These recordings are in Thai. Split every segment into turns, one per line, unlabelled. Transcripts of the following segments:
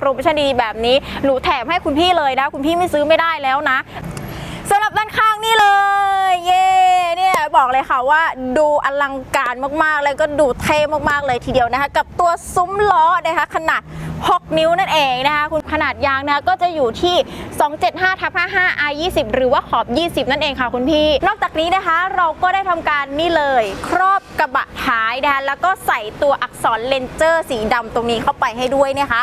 โปรโมชั่นดีแบบนี้หนูแถมให้คุณพี่เลยนะ คุณพี่ไม่ซื้อไม่ได้แล้วนะสำหรับด้านข้างนี่เลย เย่เนี่ยบอกเลยค่ะว่าดูอลังการมากๆ แล้วก็ดูเท่มากๆเลยทีเดียวนะคะ กับตัวซุ้มล้อนะคะขนาด 6 นิ้วนั่นเองนะคะ คุณขนาดยางนะคะก็จะอยู่ที่ 275ทับ55 R 20 หรือว่าขอบ 20 นั่นเองค่ะคุณพี่ นอกจากนี้นะคะเราก็ได้ทำการนี่เลย ครอบกระบะท้ายนะคะแล้วก็ใส่ตัวอักษรเลนเจอร์สีดำตรงนี้เข้าไปให้ด้วยนะคะ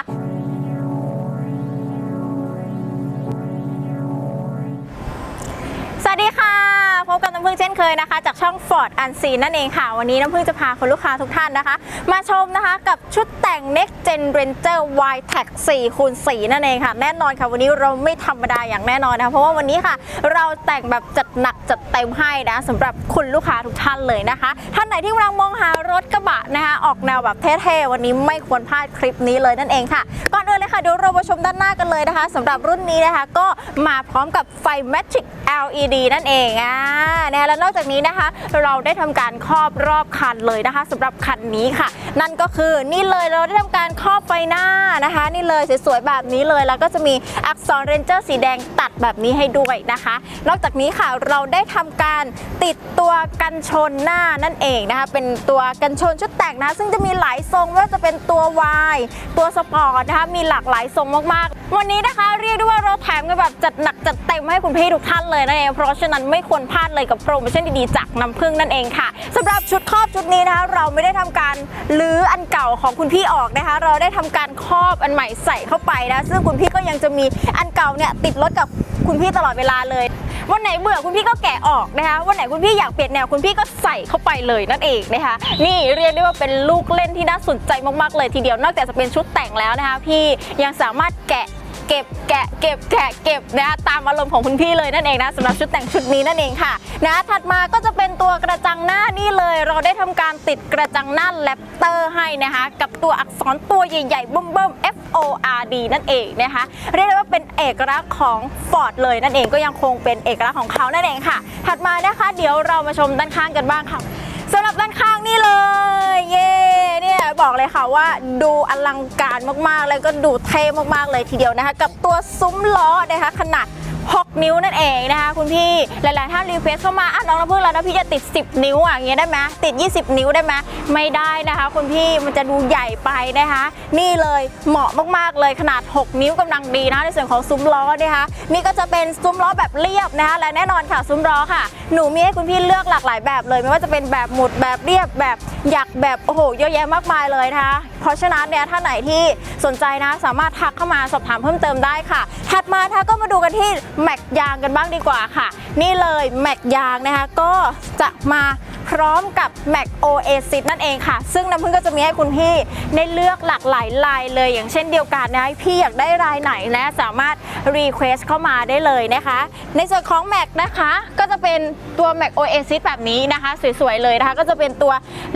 ำพึ่งเช่นเคยนะคะ จากช่อง Ford Unseen นั่นเองค่ะ วันนี้น้ำพึ่งจะพาคุณลูกค้าทุกท่านนะคะ มาชมนะคะกับชุดแต่ง Next Gen Ranger Y Tech 4คูณ4นั่นเองค่ะ แน่นอนค่ะ วันนี้เราไม่ธรรมดาอย่างแน่นอนนะคะเพราะว่าวันนี้ค่ะ เราแต่งแบบจัดหนักจัดเต็มให้นะสำหรับคุณลูกค้าทุกท่านเลยนะคะ ท่านไหนที่กำลังมองหารถกระบะนะคะออกแนวแบบเท่ๆวันนี้ไม่ควรพลาดคลิปนี้เลยนั่นเองค่ะก่อนอื่นเลยค่ะเดี๋ยวเรามาชมด้านหน้ากันเลยนะคะสำหรับรุ่นนี้นะคะก็มาพร้อมกับไฟ Magic LED นั่นเองอ่านแล้วนอกจากนี้นะคะ เราได้ทำการครอบรอบคันเลยนะคะสำหรับคันนี้ค่ะ นั่นก็คือนี่เลยเราได้ทำการครอบไฟหน้านะคะ นี่เลยสวยๆแบบนี้เลย แล้วก็จะมีอักษรเรนเจอร์สีแดงตัดแบบนี้ให้ด้วยนะคะ นอกจากนี้ค่ะเราได้ทำการติดตัวกันชนหน้านั่นเองนะคะ เป็นตัวกันชนชุดแต่งนะะซึ่งจะมีหลายทรงว่าจะเป็นตัว Y ตัวสปอร์ตนะคะมีหลากหลายทรงมากๆ วันนี้นะคะเรียกได้ว่าเราแถมกันแบบจัดหนักจัดเต็มให้คุณพี่ทุกท่านเลยนั่นเองเพราะฉะนั้นไม่ควรพลาดเลยกับโปรโมชั่นดีๆจากน้ำผึ้งนั่นเองค่ะสำหรับชุดครอบชุดนี้นะคะเราไม่ได้ทำการลื้ออันเก่าของคุณพี่ออกนะคะ เราได้ทำการครอบอันใหม่ใส่เข้าไปนะซึ่งคุณพี่ก็ยังจะมีอันเก่าเนี่ยติดรถกับคุณพี่ตลอดเวลาเลยวันไหนเบื่อคุณพี่ก็แกะออกนะคะ วันไหนคุณพี่อยากเปลี่ยนแนวคุณพี่ก็ใส่เข้าไปเลยนั่นเองนะคะ นี่เรียกได้ว่าเป็นลูกเล่นที่น่าสนใจมากๆเลยทีเดียวนอกจากจะเป็นชุดแต่งแล้วนะคะ พี่ยังสามารถแกะ ก็บแกะเก็บแกะเก็บนะคะตามอารมณ์ของคุณพี่เลยนั่นเองนะสำหรับชุดแต่งชุดนี้นั่นเองค่ะนะถัดมาก็จะเป็นตัวกระจังหน้านี่เลย เราได้ทำการติดกระจังหน้าแรปเตอร์ให้นะคะกับตัวอักษรตัวใหญ่ๆเบิ่มๆ F O R D นั่นเองนะคะเรียกได้ว่าเป็นเอกลักษณ์ของ Ford เลยนั่นเองก็ยังคงเป็นเอกลักษณ์ของเขานั่นเองค่ะ ถัดมานะคะ เดี๋ยวเรามาชมด้านข้างกันบ้างค่ะ สำหรับด้านข้างนี่เลย เย่เนี่ยบอกเลยค่ะว่าดูอลังการมากๆ แล้วก็ดูเท่มากๆเลยทีเดียวนะคะ กับตัวซุ้มล้อนะคะขนาด นิ้วนั่นเองนะคะคุณพี่หลายๆท่านรีเควสเข้ามาอะน้องน้ำพึ่งแล้วนะพี่จะติด 10 นิ้วอะอย่างเงี้ยได้ไหมติด 20 นิ้วได้ไหมไม่ได้นะคะคุณพี่มันจะดูใหญ่ไปนะคะ นี่เลยเหมาะมากๆเลยขนาด 6 นิ้วกำลังดีนะในส่วนของซุ้มล้อนะคะนี่ก็จะเป็นซุ้มล้อแบบเรียบนะคะและแน่นอนค่ะซุ้มล้อค่ะ หนูมีให้คุณพี่เลือกหลากหลายแบบเลย ไม่ว่าจะเป็นแบบหมุดแบบเรียบแบบหยักแบบโอ้โหเยอะแยะมากมายเลยนะคะเพราะฉะนั้นเนี่ยถ้าไหนที่สนใจนะสามารถทักเข้ามาสอบถามเพิ่มเติมได้ค่ะ ถัดมานะคะก็มาดูกันที่แม็กยางกันบ้างดีกว่าค่ะ นี่เลยแม็กยางนะคะ ก็จะมาพร้อมกับ Mac Oasis นั่นเองค่ะ ซึ่งน้ำพึ่งก็จะมีให้คุณพี่ได้เลือกหลากหลายลายเลย อย่างเช่นเดียวกันนะพี่อยากได้ลายไหนนะสามารถ Request เข้ามาได้เลยนะคะ ในส่วนของ Mac นะคะ ก็จะเป็นตัว Mac Oasis แบบนี้นะคะ สวยๆเลยนะคะ ก็จะเป็นตัว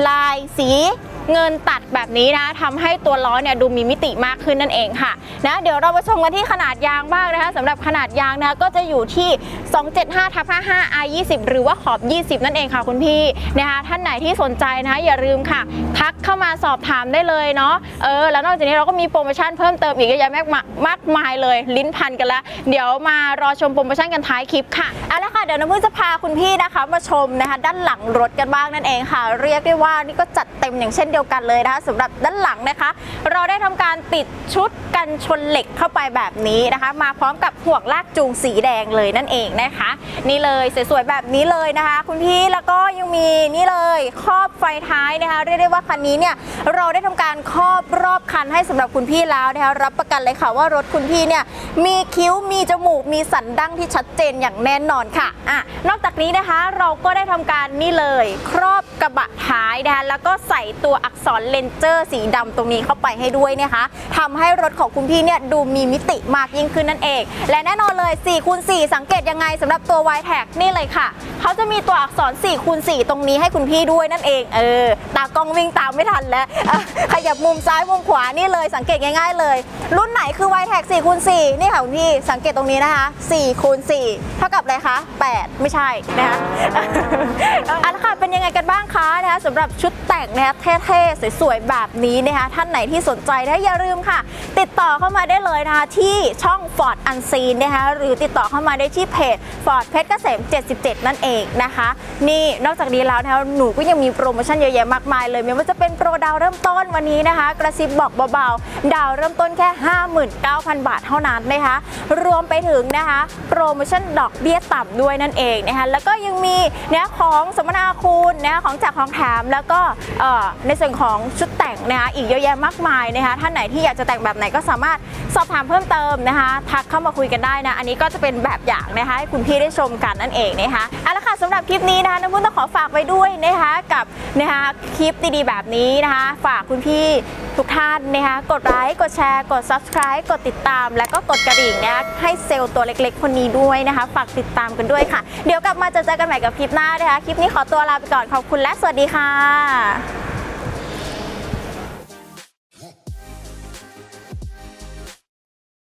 ลายสี เงินตัดแบบนี้นะทำให้ตัวล้อเนี่ยดูมีมิติมากขึ้นนั่นเองค่ะนะเดี๋ยวเรามาชมกันที่ขนาดยางบ้างนะคะสำหรับขนาดยางนะก็จะอยู่ที่ 275ทับ55 R 20หรือว่าขอบ 20 นั่นเองค่ะคุณพี่นะคะท่านไหนที่สนใจนะคะอย่าลืมค่ะ ทักเข้ามาสอบถามได้เลยเนาะเออแล้วนอกจากนี้เราก็มีโปรโมชั่นเพิ่มเติมอีกเยอะแยะมากมายมากมายเลย ลิ้นพันกันแล้ว เดี๋ยวมารอชมโปรโมชั่นกันท้ายคลิปค่ะเอาละค่ะ เดี๋ยวน้ำพึ่งจะพาคุณพี่นะคะมาชมนะคะ ด้านหลังรถกันบ้างนั่นเองค่ะ เรียกได้ว่านี่ก็จัดเต็มอย่างเช่นเดียวกันเลยนะคะสำหรับด้านหลังนะคะ เราได้ทำการติดชุดกันชนเหล็กเข้าไปแบบนี้นะคะ มาพร้อมกับห่วงลากจูงสีแดงเลยนั่นเองนะคะ นี่เลยสวยๆแบบนี้เลยนะคะ คุณพี่แล้วก็ยังมีนี่เลยครอบไฟท้ายนะคะ เรียกได้ว่าคันนี้เนี่ยเราได้ทำการครอบรอบคันให้สำหรับคุณพี่แล้วนะคะรับประกันเลยค่ะว่ารถคุณพี่เนี่ยมีคิ้วมีจมูกมีสันดั้งที่ชัดเจนอย่างแน่นอนค่ะอะนอกจากนี้นะคะเราก็ได้ทำการนี่เลย ครอบกระบะท้ายนะคะแล้วก็ใส่ตัวอักษรเลนเจอร์สีดำตรงนี้เข้าไปให้ด้วยนะคะทำให้รถของคุณพี่เนี่ยดูมีมิติมากยิ่งขึ้นนั่นเอง และแน่นอนเลย4คูณ4สังเกตยังไงสำหรับตัว y t a g นี่เลยค่ะ เขาจะมีตัวอักษร4คูณ4ตรงนี้ให้คุณพี่ด้วยนั่นเองเออตากล้องวิ่งตามไม่ทันแล้วขยับมุมซ้ายมุมขวานี่เลยสังเกตง่าย ๆ เลย รุ่นไหนคือ y t a g 4คูณ4นี่ค่ะคุณพี่สังเกตตรงนี้นะคะ4คูณ4เท่ากับอะไรคะ8ไม่ใช่นะคะเอาละค่ะเป็นยังไงกันบ้างคะนะคะสำหรับชุดแต่งแต่งนะคะเท่ๆ สวยๆ แบบนี้นะคะท่านไหนที่สนใจนะอย่าลืมค่ะ ติดต่อเข้ามาได้เลยนะคะที่ช่อง Ford Unseen นะคะหรือติดต่อเข้ามาได้ที่เพจ Ford เพชรเกษม 77 นั่นเองนะคะ นี่นอกจากนี้แล้วนะคะหนูก็ยังมีโปรโมชั่นเยอะแยะมากมายเลยไม่ว่าจะเป็นโปรดาวเริ่มต้นวันนี้นะคะ กระซิบบอกเบาๆ ดาวเริ่มต้นแค่ 59,000 บาทเท่านั้นนะคะ รวมไปถึงนะคะ โปรโมชั่นดอกเบี้ยต่ำด้วยนั่นเองนะคะแล้วก็ยังมีเนี่ยของสมนาคุณนะคะของจากของแถมแล้วก็ในส่วนของชุดแต่งนะคะอีกเยอะแยะมากมายนะคะท่านไหนที่อยากจะแต่งแบบไหนก็สามารถสอบถามเพิ่มเติมนะคะทักเข้ามาคุยกันได้นะอันนี้ก็จะเป็นแบบอย่างนะคะให้คุณพี่ได้ชมกันนั่นเองนะคะเอาละค่ะสำหรับคลิปนี้นะคะน้ำพุ่งต้องขอฝากไว้ด้วยนะคะกับนะคะคลิปดีๆแบบนี้นะคะฝากคุณพี่ทุกท่านนะคะกดไลค์กดแชร์ กด subscribe กดติดตาม แล้วก็กดกระดิ่งนะคะให้เซลล์ตัวเล็กๆ คนนี้ด้วยนะคะฝากติดตามกันด้วยค่ะ เดี๋ยวกลับมาจะเจอกันใหม่กับคลิปหน้านะคะ คลิปนี้ขอตัวลาไปก่อนขอบคุณและสวัสดีค่ะ